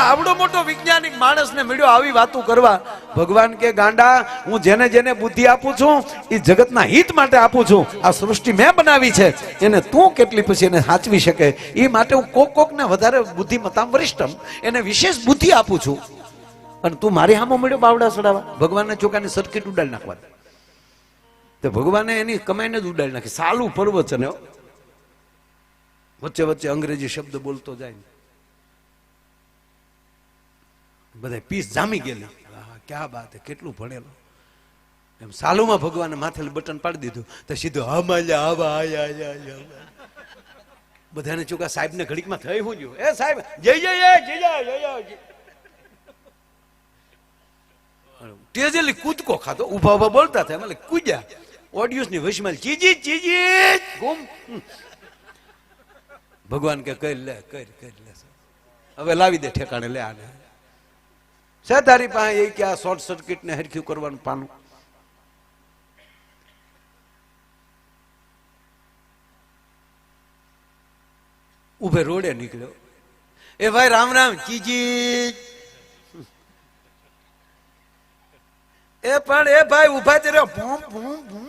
આવડો મોટો વૈજ્ઞાનિક માણસને મળ્યો આવી વાતો કરવા. ભગવાન કે, ગાંડા, હું જેને જેને બુદ્ધિ આપું છું એ જગતના હિત માટે આપું છું. આ સૃષ્ટિ મેં બનાવી છે. એને તું કેટલી પછી એને સાચવી શકે? એ માટે હું કોક કોકને વધારે બુદ્ધિમતામ વરિષ્ઠમ. એને વિશેષ બુદ્ધિ આપું છું. અને તું મારી હામો મળ્યો બાવડા સડાવા ભગવાનને ચોકાની સર્કિટ ઉડાડી નાખવા તો ભગવાને એની કમાઈને જ ઉડાડી નાખી. સાલું પ્રવચન. વચ્ચે વચ્ચે અંગ્રેજી શબ્દ બોલતો જાય ને. બધા પીસ જામી ગયેલી. ક્યાં બાત કેટલું ભણેલો? એમ સાલુમાં ભગવાને માથે બટન પાડી દીધું. તો સીધું હમા જા, હવા. બધાને ચૂકા સાહેબ ને ઘડીકમાં થઈ હું ગયું? એ સાહેબ જય જય જય જય જય જય જય કૂદકો ખાતો ઊભા ઊભા બોલતા થાય એટલે કૂદ્યા. ઓડિયન્સની વશમાં ચીજી ચીજી ગુમ. ભગવાન કે કરી લે કરી કરી લે હવે લાવી દે ઠેકાણે લે આને છે તારી પાસે એ કે આ શોર્ટ સર્કિટ ને હરખ્યું કરવાનું પાનું? ઉભે રોડે નીકળ્યો. એ ભાઈ રામ રામ ચીજી એ પણ એ ભાઈ ઊભા જ રહ્યો. ભૂમ ભૂમ ભૂમ.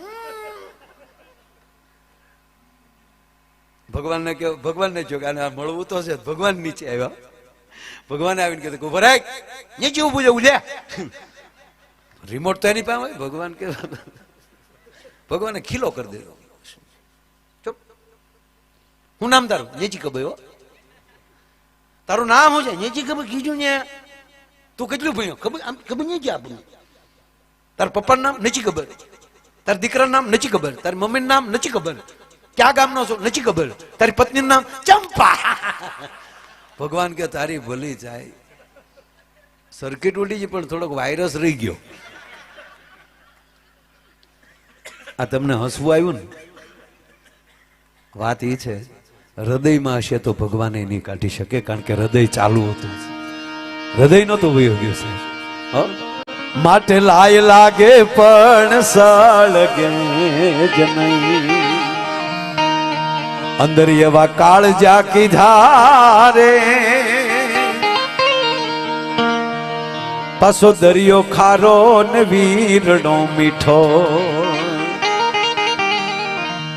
ભગવાનને કે ભગવાનને જો કે મળવું તો છે, ભગવાન નીચે આવ્યા. ભગવાને આવીને કીધું ઊભા નીચે ઊભું જવું લે રિમોટ તો એની પાસે ભગવાન કે, ભગવાને ખીલો કરી દીધો હું નામ તારું? નેચી કબાઈ હો. તારું નામ શું છે? નેચી કબાઈ કીધું ને. તું કેટલું ભણ્યો? ખબર? આમ ખબર નહીં ગયા આપણને તારા પપ્પાનું નામ નથી ખબર. તાર દીકરાનું નામ નથી ખબર. તારી મમ્મીનું નામ નથી ખબર. ક્યાં ગામનો છો? નથી ખબર. તારી પત્નીનું નામ ચંપા. ભગવાન કે તારી ભલી જાય. સર્કિટ ઉડી ગઈ પણ થોડોક વાયરસ રહી ગયો. આ તમને હસવું આવ્યું ને? વાત એ છે, હૃદયમાં હશે તો ભગવાન એ નહીં કાઢી શકે, કારણ કે હૃદય ચાલુ હતું. હૃદય નહોતું વયો ગયું છે માટે લાય લાગે પણ સળગે જ નહીં. અંદર એવા કાળજા કીધા રે પાછો દરિયો ખારો ને વીરડો મીઠો.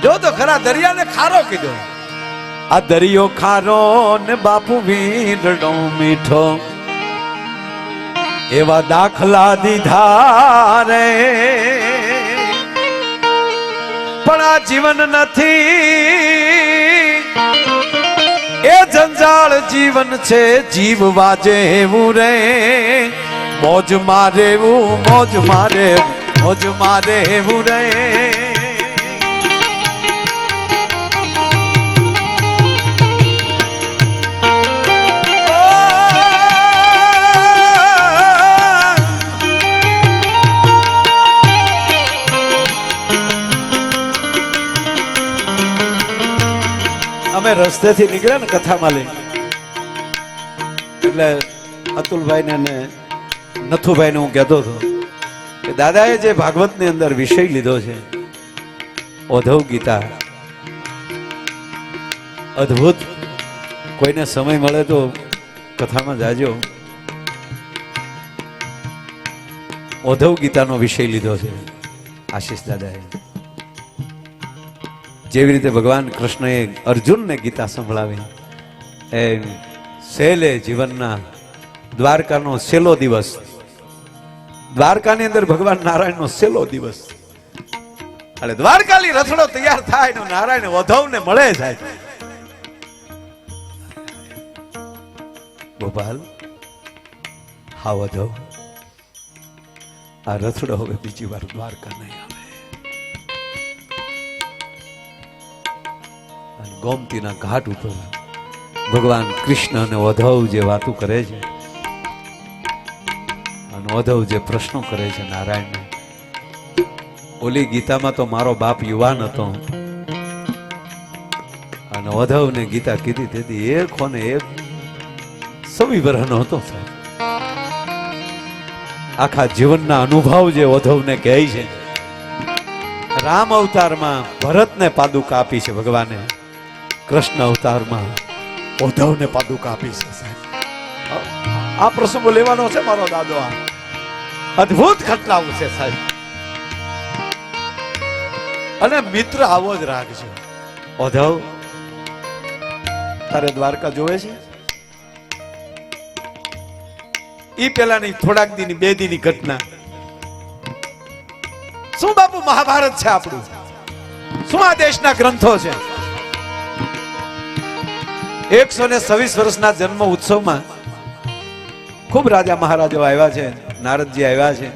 જો તો ખરા દરિયાને ખારો કીધો. આ દરિયો ખારો ને બાપુ વીરડો મીઠો. એવા દાખલા દીધા રે પણ આ જીવન નથી જંજાળ જીવન છે જીવવા જેવું રે. મોજ મારે એવું મોજ મારે મોજ મારે એવું રે. અમે રસ્તેથી નીકળ્યા ને કથામાં લઈ એટલે અતુલભાઈ ને નથુભાઈ ને હું કહેતો હતો કે દાદાએ જે ભાગવતની અંદર વિષય લીધો છે, ઓધવ ગીતા, અદ્ભુત. કોઈને સમય મળે તો કથામાં જાજો. ઓધવ ગીતાનો વિષય લીધો છે, આશીષ દાદાએ. જેવી રીતે ભગવાન કૃષ્ણએ અર્જુનને ગીતા સંભળાવી, એમ સેલે જીવનના દ્વારકાનો સેલો દિવસ. દ્વારકાની અંદર ભગવાન નારાયણનો સેલો દિવસ. એટલે દ્વારકાની રથડો તૈયાર થાય ને નારાયણ વધવને મળે જાય. ગોપાલ, હા વધવ. આ રથડો હવે બીજી વાર દ્વારકા નહીં આવે ગોમતીના ઘાટ ઉપર ભગવાન કૃષ્ણ અને વધવ જે વાતો કરે છે, અને વધવ જે પ્રશ્નો કરે છે નારાયણને, ઓલી ગીતામાં તો મારો બાપ યુવાન હતો. અને વધવને ગીતા કીધી તેથી એક હોને એક સવી વર્ષનો હતો આખા જીવનના અનુભવ જે વધવને કહે છે. રામ અવતારમાં ભરતને પાદુકા આપી છે ભગવાને. કૃષ્ણ અવતારમાં ઉદ્ધવને પાદુકા આપી છે આ પ્રસંગો લેવાનો છે મારો દાદો આ. અદ્ભુત ઘટનાઓ છે સાહેબ. અને મિત્ર આવો જ રાખજો. ઓધવ તારે દ્વારકા જોવે છે? ઈ પેલાની થોડાક દીની, બે દીની ઘટના. શું બાપુ, મહાભારત છે આપણું? શું આ દેશના ગ્રંથો છે? એકસો ને છવ્વીસ વર્ષના જન્મ ઉત્સવમાં ખૂબ રાજા મહારાજાઓ આવ્યા છે, નારદજી આવ્યા છે.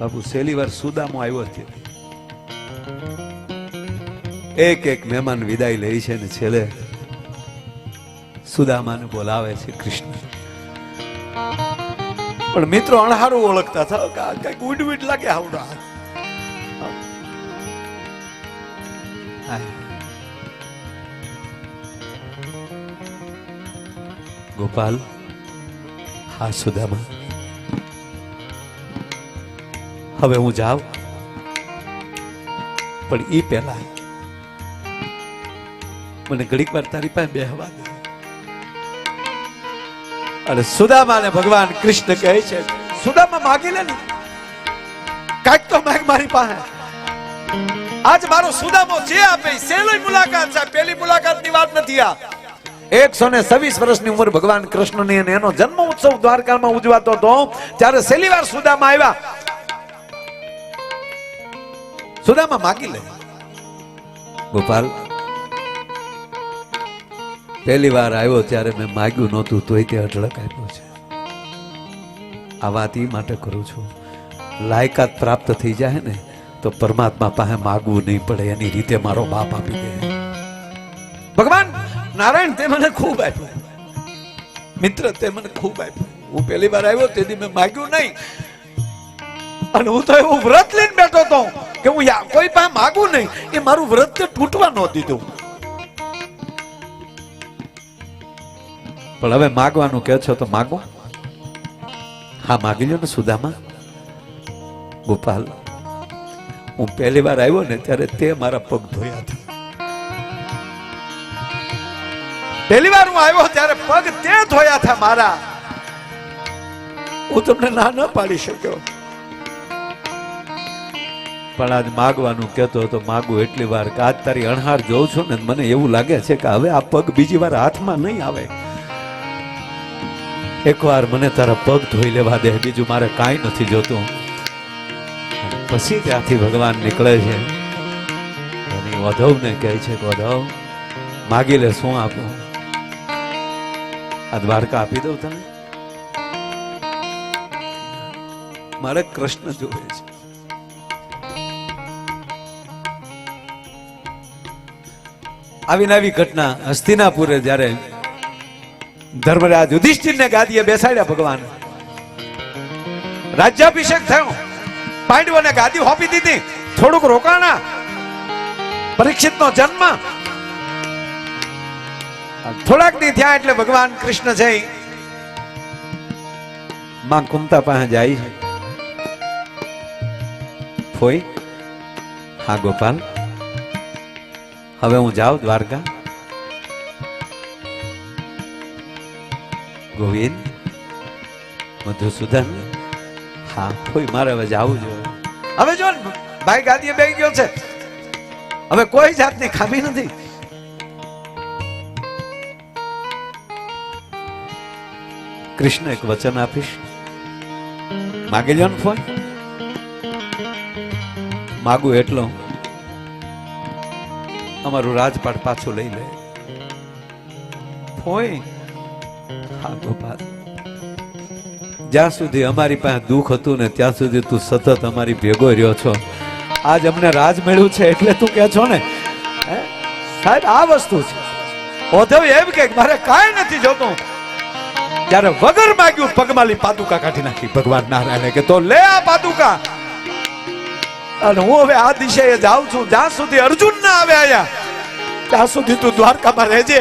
બાપુ, છેલ્લી વાર સુદામો આવ્યો છે. એક એક મહેમાન વિદાય લે છે ને છેલ્લે સુદામાને બોલાવે છે કૃષ્ણ. પણ મિત્રો અણહારું ઓળખતા આ કંઈક ઉડ ઉડ લાગે આવડા. ગોપાલ, હા સુદામા. હવે હું જાઉં, પણ એ પહેલા મને ઘડીક વાર તારી પાસે બેહવા દે. અને સુદામાને ભગવાન કૃષ્ણ કહે છે, સુદામા, માગી લે ને. કાંઈક તો માગ મારી પાસે. આજ મારો સુદામો જે આપે સેલી મુલાકાત છે. પેલી મુલાકાતની વાત નથી આ. એકસો ને છવ્વીસ વર્ષની ઉંમર ભગવાન કૃષ્ણની અને એનો જન્મ ઉત્સવ દ્વારકામાં ઉજવાતો હતો. ત્યારે છેલ્લી સુદામા આવ્યા. સુદામા માગી લે. ગોપાલ, પહેલી વાર આવ્યો ત્યારે મેં માગ્યું નહોતું, તોય તે અઢળક આપ્યો છે. આ વાત એ માટે કરું છું. લાયકાત પ્રાપ્ત થઈ જાય ને, તો પરમાત્મા પાસે માગવું નહીં પડે, એની રીતે મારો બાપ આપી દે. ભગવાન નારાયણ, તે મને ખૂબ આપ્યું. મિત્ર, તે મને ખૂબ આપ્યું. હું પહેલી વાર આવ્યો, તેથી મેં માગ્યું નહીં. અને હું તો એવું વ્રત લઈને બેઠો હતો કે હું કોઈ પાસે માગું નહીં. એ મારું વ્રત તે તૂટવા ન દીધું. પણ હવે માગવાનું કે છો તો માગો. હા, માગી લો ને સુદામા. ગોપાલ, હું પહેલી વાર આવ્યો ને ત્યારે તે મારા પગ ધોયા હતા. પહેલી વાર હું આવ્યો ત્યારે પગ તે ધોયા હતા મારા. હું તમને ના ન પાડી શક્યો. પણ આજ માગવાનું કહેતો હતો, માગું એટલી વાર કે આજ તારી અણહાર જોઉં છું ને મને એવું લાગે છે કે હવે આ પગ બીજી વાર હાથમાં નહીં આવે. એકવાર મને તારા પગ ધોઈ લેવા દે, બીજું મારે કાંઈ નથી જોતું. પછી ત્યાંથી ભગવાન નીકળે છે. અને વધવને કહે છે કે, વધવ, માગી લે, શું આપું? આ દ્વારકા આપી દઉં તને. મારે કૃષ્ણ જોવે છે. આવી નવી ઘટના હસ્તિનાપુરે જ્યારે ધર્મરાજ યુધિષ્ઠિરને ગાદીએ બેસાડ્યા ભગવાન. રાજ્યાભિષેક થયો. પાંડવોને ગાદી હોપી દીધી. થોડુંક રોકાણા. પરીક્ષિતનો જન્મ. થોડાક દી થયા એટલે ભગવાન કૃષ્ણ છે માં કુંતા પાસે જાય છે. ફોઈ. હા, ગોપાલ. હવે હું જાઉં દ્વારકા. ગોવિંદ. મધુસૂદન. હા કોઈ મારે હવે જાવું જોઈએ હવે જો ભાઈ ગાદીએ બેસી ગયો છે. હવે કોઈ જાતની ખામી નથી. કૃષ્ણ એક વચન આપીશ. માગી લ્યો ફોન? માગું એટલો અમારું રાજપાટ પાછું લઈ લે. ફોય હા, ગોપાલ. જ્યાં સુધી અમારી પાસે દુઃખ હતું ને ત્યાં સુધી તું સતત અમારી ભેગો રહ્યો છો. આજ અમને રાજ મળ્યું છે એટલે તું કે છો ને? સાહેબ, આ વસ્તુ છે. એમ કે મારે કાંઈ નથી જોતું. ત્યારે વગર માગ્યું પગમાલી પાદુકા કાઢી નાખી. ભગવાન નારાયણે કે તો લે આ પાદુકા. અને હું હવે આ દિશાએ જાઉં છું. જ્યાં સુધી અર્જુન ના આવે અહીંયા, ત્યાં સુધી તું દ્વારકામાં રહેજે.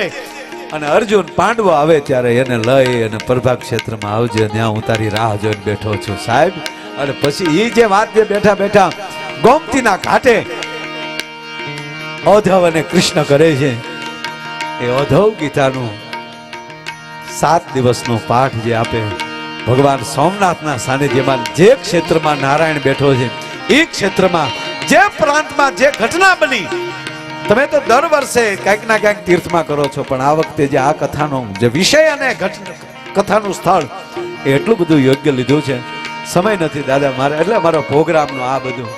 અને અર્જુન પાંડવો આવે ત્યારે એને લઈ અને પ્રભાગ ક્ષેત્રમાં આવજે ત્યાં હું તારી રાહ જોઈને બેઠો છું. સાહેબ, અને પછી એ જે વાત જે બેઠા બેઠા ગોમતીના કાંઠે અધવ અને કૃષ્ણ કરે છે, એ અધવ ગીતાનું સાત દિવસનો પાઠ જે આપે ભગવાન સોમનાથના સાનિધ્યમાં જે ક્ષેત્રમાં નારાયણ બેઠો છે, એ ક્ષેત્રમાં જે પ્રાંતમાં જે ઘટના બની, તમે તો દર વર્ષે ક્યાંક ના ક્યાંક તીર્થમાં કરો છો, પણ આ વખતે જે આ કથાનો જે વિષય અને કથાનું સ્થળ, એ એટલું બધું યોગ્ય લીધું છે. સમય નથી દાદા મારે, એટલે મારો પ્રોગ્રામનો આ બધું.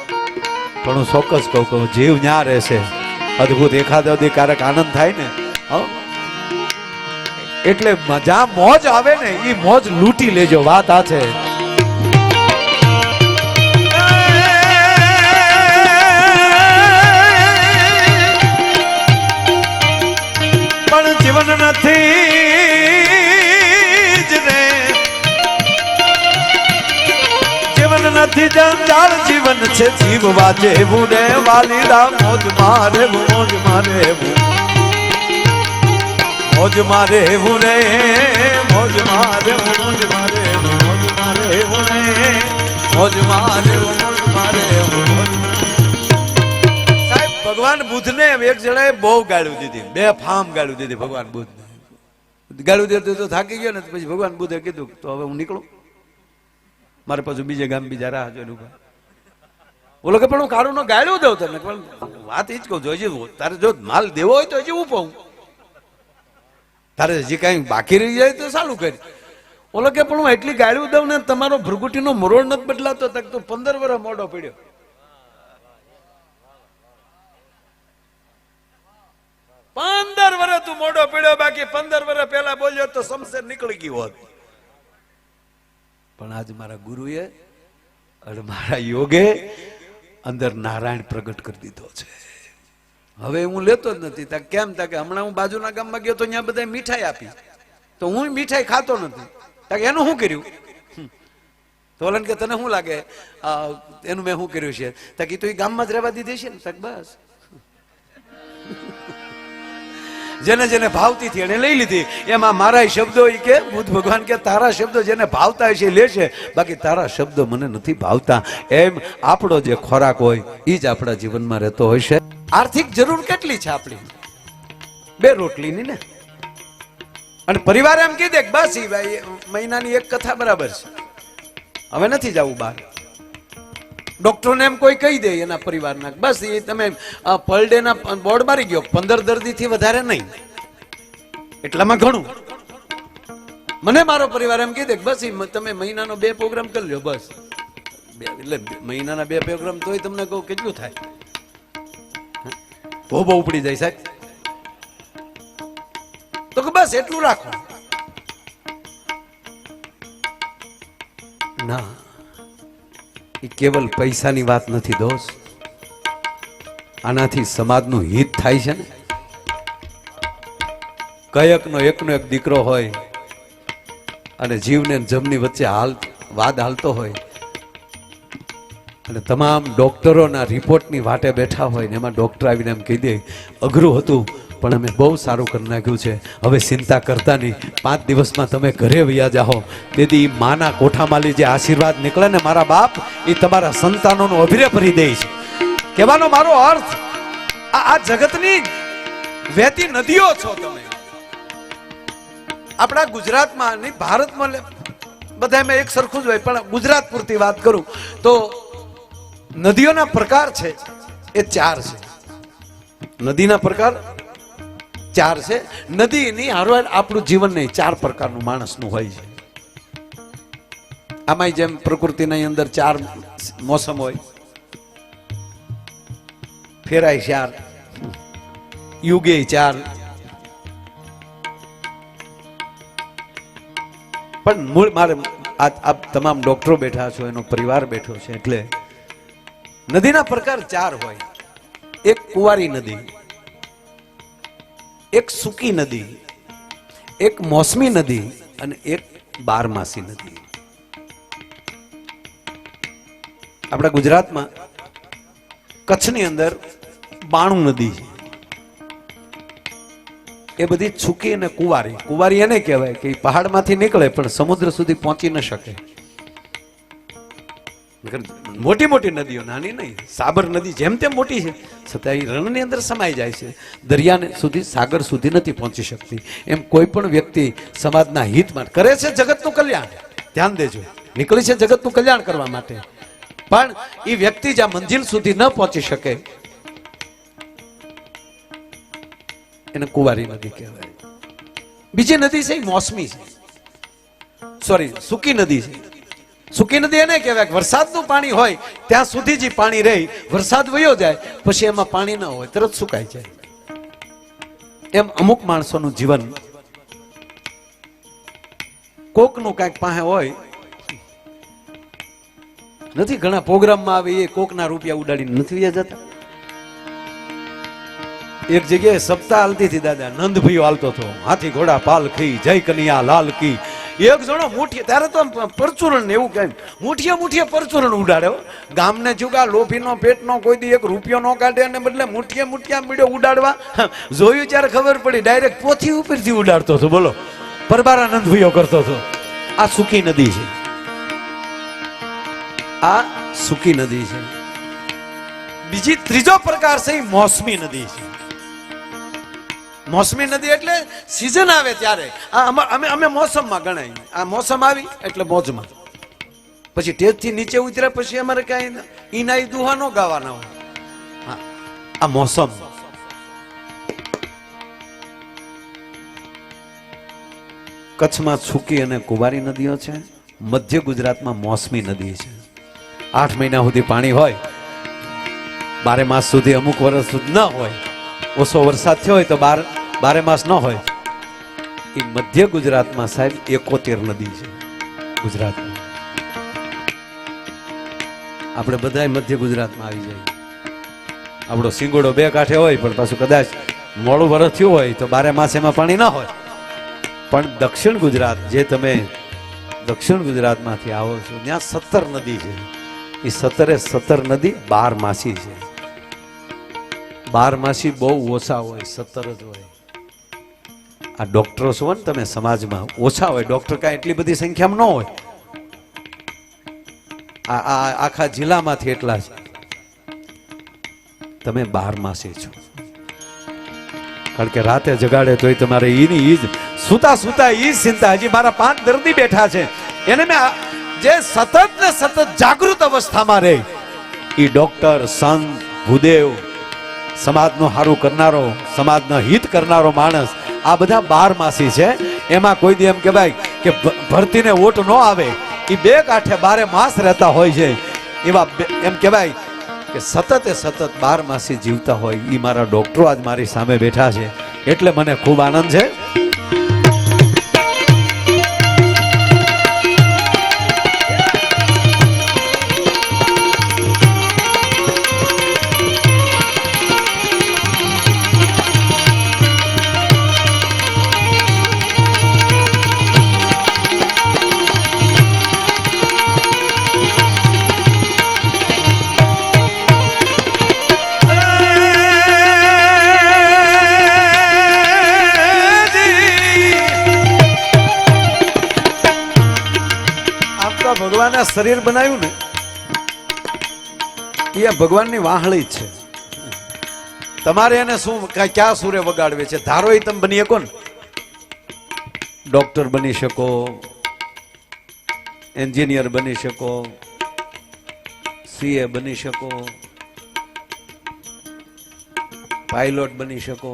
પણ હું ચોક્કસ કહું કહું જીવ ન્યા રહેશે. અદ્ભુત એખાદ અધિકારક આનંદ થાય ને. હો? એટલે મજા મોજ આવે ને એ મોજ લૂંટી લેજો, વાત આ છે. પણ જીવન નથી જીવન નથી જંજાળ જીવન છે જીવવા જેવું રે. વાલીડા મોજ મારે મોજ મારે મોજ મારે એવું રે, મોજ મારે મોજ મારે મોજ મારે એવું રે. મોજ મારે મોજ મારે મોજ સાહેબ, ભગવાન બુદ્ધને એક જણાએ બહુ ગાળ્યું દીધી. બે ફામ ગાળ્યું દીધી ભગવાન બુદ્ધને. ગાળ્યું દીધું તો થાકી ગયો ને પછી ભગવાન બુદ્ધે કીધું તો હવે હું નીકળું. મારે પાછું બીજે ગામ બીજા રાહ જોઈને ઊભા બોલો કે પણ હું કારું ગાળ્યું દઉં તને. પણ વાત એ જ કહું છું તારે જો માલ દેવો હોય તો હજી હું પાઉં તારે હજી કાંઈ બાકી રહી જાય તો સારું કરી. ઓલો કે, પણ હું એટલી ગાળ્યું દઉં ને, તમારો ભૃગુટીનો મરોડ નથી બદલાતો. તક તો પંદર વર્ષ મોડો પડ્યો. પંદર વર્ષ તું મોડો પડ્યો, બાકી પંદર વર્ષ પહેલા બોલ્યો તો સમસેર નીકળી ગયો હોત. પણ આજ મારા ગુરુએ અને મારા યોગે અંદર નારાયણ પ્રગટ કરી દીધો છે. હવે હું લેતો જ નથી. તા કેમ? તા કે હમણાં હું બાજુના ગામમાં ગયો તો ત્યાં બધા મીઠાઈ આપી. તો હું મીઠાઈ ખાતો નથી. તા એનું શું કર્યું? તોલન કે તને શું લાગે? એનું મેં શું કર્યું છે? તા કે તો એ ગામમાં જ રહેવા દીધી છે ને. તા બસ. જેને જેને ભાવતી હતી એને લઈ લીધી. એમાં મારા શબ્દો એ કે, બુદ્ધ ભગવાન કે તારા શબ્દો જેને ભાવતા હોય છે એ લેશે. બાકી તારા શબ્દો મને નથી ભાવતા. એમ આપણો જે ખોરાક હોય એ જ આપણા જીવનમાં રહેતો હોય છે. આર્થિક જરૂર કેટલી છે આપણી? બે રોટલીની ને. અને પરિવાર એમ કીધે કે બસ એ ભાઈ, મહિનાની એક કથા બરાબર છે. હવે નથી જવું બહાર. ડોક્ટરોને એમ કોઈ કહી દે એના પરિવારના બસ એ તમે પર ડે ના બોર્ડ મારી ગયો, પંદર દર્દીથી વધારે નહીં. એટલામાં ઘણું. મને મારો પરિવાર એમ કહી દે બસ એ તમે મહિનાનો બે પ્રોગ્રામ કરી લ્યો, બસ. એટલે મહિનાના બે પ્રોગ્રામ તોય તમને કહું કેટલું થાય. બહુ ઉપડી જાય સાહેબ. તો કે બસ એટલું રાખો. ના. કેવલ પૈસાની વાત નથી, દોસ્ત. આનાથી સમાજનું હિત થાય છે ને? કયકનો એકનો એક દીકરો હોય અને જીવને જમની વચ્ચે હાલ વાદ હાલતો હોય અને તમામ ડોક્ટરોના રિપોર્ટની વાટે બેઠા હોય ને એમાં ડોક્ટર આવીને એમ કહી દે, અઘરું હતું. પણ અમે બહુ સારું કરી નાખ્યું છે. હવે ચિંતા કરતા નહીં. પાંચ દિવસમાં તમે ઘરે વયા જાઓ. તેથી માના કોઠામાંથી જે આશીર્વાદ નીકળે ને મારા બાપ એ તમારા સંતાનોનો અભિરે ભરી દે છે. કહેવાનો મારો અર્થ, આ જગતની વહેતી નદીઓ છો તમે. આપણા ગુજરાતમાં નહીં, ભારતમાં બધા મેં એક સરખું જ હોય, પણ ગુજરાત પૂરતી વાત કરું તો નદીઓના પ્રકાર છે, એ ચાર છે. નદીના પ્રકાર ચાર છે. નદીની હારવાર આપણું જીવન નહીં, ચાર પ્રકારનું માણસનું હોય છે. આમાંય જેમ પ્રકૃતિની અંદર ચાર મોસમ હોય, ફેરાય ચાર, યુગે ચાર. પણ મૂળ મારે આપ તમામ ડોક્ટરો બેઠા છો, એનો પરિવાર બેઠો છે, એટલે નદીના પ્રકાર ચાર હોય. એક કુંવારી નદી એક સૂકી નદી, એક મોસમી નદી અને એક બારમાસી નદી. આપણા ગુજરાતમાં કચ્છની અંદર બાણું નદી એ બધી છૂકી અને કુંવારી. કુંવારી એને કહેવાય કે પહાડમાંથી નીકળે પણ સમુદ્ર સુધી પહોંચી ન શકે. મોટી મોટી નદીઓ, નાની નહીં, સાબર નદી જેમ તેમ મોટી છે, છતાં એ રણની અંદર સમાઈ જાય છે. દરિયાને સુધી, સાગર સુધી નથી પહોંચી શકતી. એમ કોઈ પણ વ્યક્તિ સમાજના હિતમાં કરે છે જગતનું કલ્યાણ? ધ્યાન દેજો. નીકળી છે જગતનું કલ્યાણ કરવા માટે. પણ એ વ્યક્તિ જ્યાં મંજિલ સુધી ન પહોંચી શકે, એને કુવારી નદી કહેવાય. બીજી નદી છે મોસમી છે. સોરી સૂકી નદી છે. સૂકી નદી એને કહેવાય કે વરસાદનું પાણી હોય, ત્યાં સુધી જે પાણી રહી. વરસાદ વયો જાય, પછી એમાં પાણી ન હોય, તરત સુકાઈ જાય. એમ અમુક માણસોનું જીવન. કોકનું કાંઈક પાસે હોય, નથી ઘણા પ્રોગ્રામમાં આવે, એ કોકના રૂપિયા ઉડાડીને નથી વ્યા જતા. એક જગ્યાએ સપ્તાહ હાલતી હતી દાદા નંદભાઈ હાલતો હતો, હાથી ઘોડા પાલખી, જય કનિયા લાલ કી એક જણો મુઠીએ ત્યારે તો પરચુરણ એવું કઈ મુઠીએ મુઠીએ પરચુરણ ઉડાડ્યો ગામને ચૂકા લોભીનો પેટનો કોઈ દી એક રૂપિયો ન કાઢે અને બદલે મુઠીએ મુઠિયા મીડ્યો ઉડાડવા. જોયું ત્યારે ખબર પડી ડાયરેક્ટ પોથી ઉપરથી ઉડાડતો હતો, બોલો. પરબારાનંદ ભાઈઓ કરતો હતો. આ સુકી નદી છે. આ સુકી નદી છે. બીજી ત્રીજો પ્રકાર છે મોસમી નદી છે. મોસમી નદી એટલે સિઝન આવે ત્યારે. આ અમે અમે મોસમમાં ગણાય. આ મોસમ આવી એટલે મોજમાં. પછી ટેજથી નીચે ઉતર્યા પછી અમારે કાંઈ ઈનાઈ દુહા ન ગાવાના હોય. આ મોસમ. કચ્છમાં સુકી અને કુંવારી નદીઓ છે. મધ્ય ગુજરાતમાં મોસમી નદી છે. આઠ મહિના સુધી પાણી હોય. બારે માસ સુધી અમુક વર્ષ સુધી ન હોય. ઓછો વરસાદ થયો હોય તો બાર બારે માસ ન હોય. એ મધ્ય ગુજરાતમાં સાહેબ એકોતેર નદી છે ગુજરાતમાં. આપણે બધા મધ્ય ગુજરાતમાં આવી જાય. આપણો સિંગોડો બે કાંઠે હોય, પણ પાછું કદાચ મોડું વરસ થયું હોય તો બારે માસ એમાં પાણી ના હોય. પણ દક્ષિણ ગુજરાત જે તમે દક્ષિણ ગુજરાતમાંથી આવો છો, ત્યાં સત્તર નદી છે. એ સત્તરે સત્તર નદી બાર માસી છે. બાર માસી બહુ ઓછા હોય, સત્તર જ હોય. આ ડોક્ટરો છો ને તમે સમાજમાં, ઓછા હોય. ડોક્ટર કાંઈ એટલી બધી સંખ્યામાં ન હોય. આ આખા જિલ્લામાંથી એટલા છે તમે બાર માસી છો. કારણ કે રાતે જગાડે તોય તમારે ઈની ઈ જ સુતા સુતા ઈ જ ચિંતા. હજી મારા પાંચ દર્દી બેઠા છે. એને મેં જે સતત ને સતત જાગૃત અવસ્થામાં રહે. એ ડોક્ટર સંત ભૂદેવ સમાજનું સારું કરનારો, સમાજનો હિત કરનારો માણસ આ બધા બાર માસી છે. એમાં કોઈ દી એમ કહેવાય કે ભરતીને ઓટ ન આવે. એ બે કાંઠે બારે માસ રહેતા હોય છે. એવા એમ કહેવાય કે સતતે સતત બાર માસી જીવતા હોય. એ મારા ડોક્ટરો આજ મારી સામે બેઠા છે. એટલે મને ખૂબ આનંદ છે. શરીર બનાવ્યું ને, એ ભગવાનની વાહળી જ છે. તમારે એને શું ક્યાં સુરે વગાડવે છે? ધારો એ તમે બની શકો ને. ડોક્ટર બની શકો, એન્જિનિયર બની શકો, સીએ બની શકો, પાયલોટ બની શકો.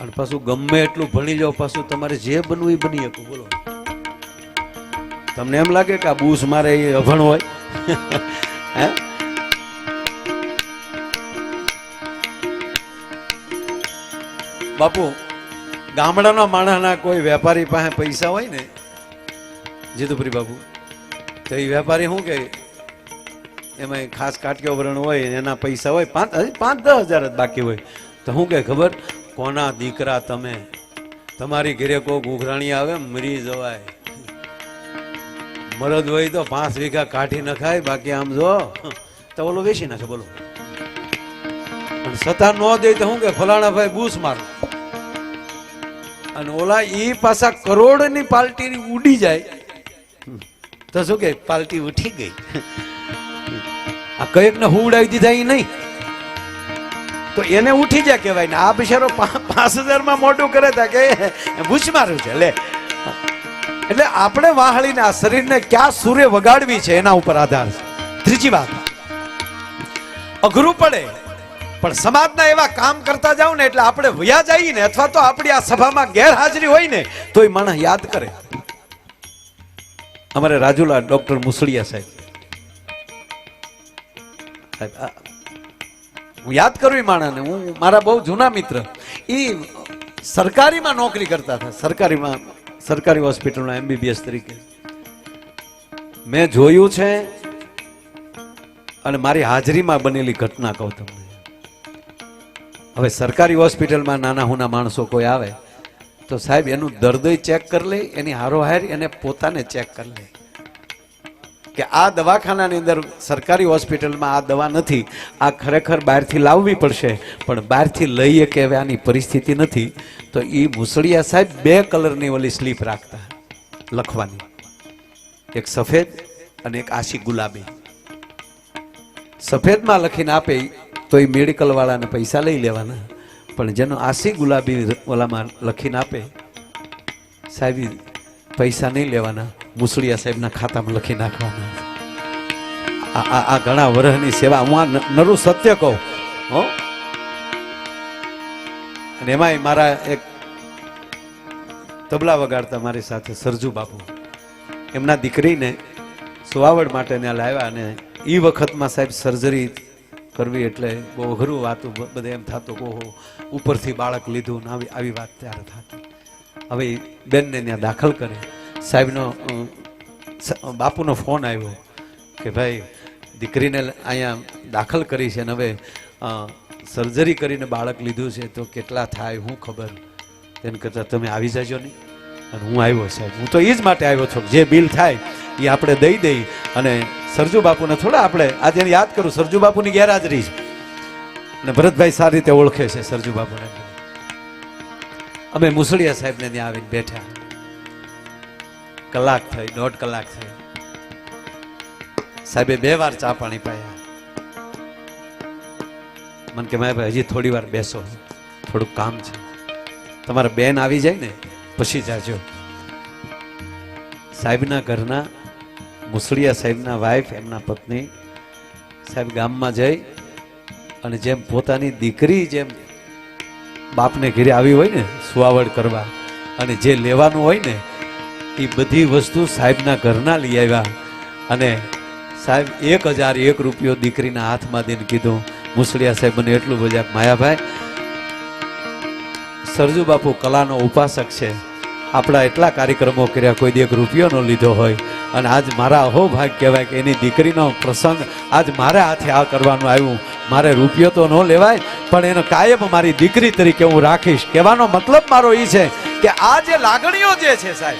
અને પાછું ગમે એટલું ભણી જાઓ, પાછું તમારે જે બનવું એ બની શકો, બોલો. તમને એમ લાગે કે આ બૂસ મારે એ અભણ હોય? હે? બાપુ, ગામડાના માણસના કોઈ વેપારી પાસે પૈસા હોય ને જીતુપુરી બાપુ, તો એ વેપારી શું કે, એમાં ખાસ કાટક્યો વરણ હોય એના પૈસા હોય, પાંચ પાંચ, દસ હજાર જ બાકી હોય. તો શું કે ખબર? કોના દીકરા તમે? તમારી ઘરે કોઈ ઘૂઘરાણી આવે, મરી જવાય. મરદ હોય તો પાંચ વીઘા કાઢી નખાય, બાકી આમ જો, તો ઓલો વેચી નાખે, બોલો. પણ સતા ન દે તો શું કે ફલાણા ભાઈ બૂસ મારો. અને ઓલા એ પાછા કરોડની પાર્ટી ઉડી જાય. તો શું કે પાર્ટી ઉઠી ગઈ. આ કંઈક ને હું ઉડાવી દીધા એ નહીં. તો એને ઉઠી જાય કહેવાય ને, આ બિચારો પાંચ હજારમાં મોટું કરે તા કે ભૂસ મારું છે, લે. એટલે આપણે વાહળીને આ શરીરને ક્યાં સૂર્ય વગાડવી છે એના ઉપર આધાર છે. ત્રીજી વાત. અઘરું પડે, પણ સમાજના એવા કામ કરતા જાવ ને એટલે આપણે વયા જઈએ ને અથવા તો આપણી આ સભામાં ગેરહાજરી હોય ને, તો એ માણસ યાદ કરે. અમારે રાજુલા ડોક્ટર મુસળિયા સાહેબ. હું યાદ કરું એ માણસને. હું, મારા બહુ જૂના મિત્ર. એ સરકારીમાં નોકરી કરતા હતા. સરકારીમાં સરકારી હોસ્પિટલમાં એમબીબીએસ તરીકે. મેં જોયું છે અને મારી હાજરીમાં બનેલી ઘટના કહું તમને. હવે સરકારી હોસ્પિટલમાં નાના હુના માણસો કોઈ આવે, તો સાહેબ એનું દર્દય ચેક કરી લે, એની હારોહાર એને પોતાને ચેક કરી લે. કે આ દવાખાનાની અંદર સરકારી હોસ્પિટલમાં આ દવા નથી, આ ખરેખર બહારથી લાવવી પડશે, પણ બહારથી લઈએ કે આની પરિસ્થિતિ નથી, તો એ મુસળિયા સાહેબ બે કલરની ઓલી સ્લીપ રાખતા લખવાની. એક સફેદ અને એક આશી ગુલાબી. સફેદમાં લખીને આપે તો એ મેડિકલ વાળાને પૈસા લઈ લેવાના, પણ જેનો આશી ગુલાબી ઓલામાં લખીને આપે, સાહેબ પૈસા નહીં લેવાના. મુસળિયા સાહેબના ખાતામાં લખી નાખવાના. આ, આ- ઘણા વર્ષની સેવા. હું આ નરું સત્ય કહું. હો? અને એમાંય મારા એક તબલા વગાડતા મારી સાથે સરજુ બાપુ. એમના દીકરીને સુવાવડ માટે ત્યાં લાવ્યા અને એ વખતમાં સાહેબ સર્જરી કરવી એટલે બહુ અઘરું વાતું બધે એમ થતું ઓહો, ઉપરથી બાળક લીધું ને આવી આવી વાત ત્યારે થતી. હવે બેનને ત્યાં દાખલ કરે. સાહેબનો બાપુનો ફોન આવ્યો કે ભાઈ, દીકરીને અહીંયા દાખલ કરી છે અને હવે સર્જરી કરીને બાળક લીધું છે તો કેટલા થાય હું ખબર. તેને કરતાં તમે આવી જાજો નહીં અને હું આવ્યો સાહેબ. હું તો એ જ માટે આવ્યો છું. જે બિલ થાય એ આપણે દઈ દઈ અને સરજુ બાપુને થોડા આપણે આજે યાદ કરું, સરજુ બાપુની ગેરહાજરી છે. અને ભરતભાઈ સારી રીતે ઓળખે છે સરજુ બાપુને. અમે મુસળિયા સાહેબને ત્યાં આવીને બેઠા. કલાક થઈ, દોઢ કલાક થઈ. સાહેબે બે વાર ચા પાણી પાયા. મને કે ભાઈ, હજી થોડી વાર બેસો. થોડુંક કામ છે. તમારા બેન આવી જાય ને, પછી જાજો. સાહેબના ઘરના, મુસળિયા સાહેબના વાઈફ એમના પત્ની, સાહેબ ગામમાં જઈ અને જેમ પોતાની દીકરી જેમ બાપને ઘેરે આવી હોય ને, સુવાવડ કરવા અને જે લેવાનું હોય ને એ બધી વસ્તુ સાહેબના ઘરના લઈ આવ્યા. અને સાહેબ, એક હજાર એક રૂપિયો દીકરીના હાથમાં દઈને કીધું, મુસળિયા સાહેબ, મને એટલું બધા માયાભાઈ, સરજુ બાપુ કલાનો ઉપાસક છે. આપણા એટલા કાર્યક્રમો કર્યા, કોઈ દેખ રૂપિયોનો લીધો હોય. અને આજ મારા અહો ભાગ કહેવાય કે એની દીકરીનો પ્રસંગ આજ મારા હાથે આ કરવાનું આવ્યું. મારે રૂપિયો તો ન લેવાય, પણ એનો કાયમ મારી દીકરી તરીકે હું રાખીશ. કહેવાનો મતલબ મારો એ છે કે આ જે લાગણીઓ જે છે સાહેબ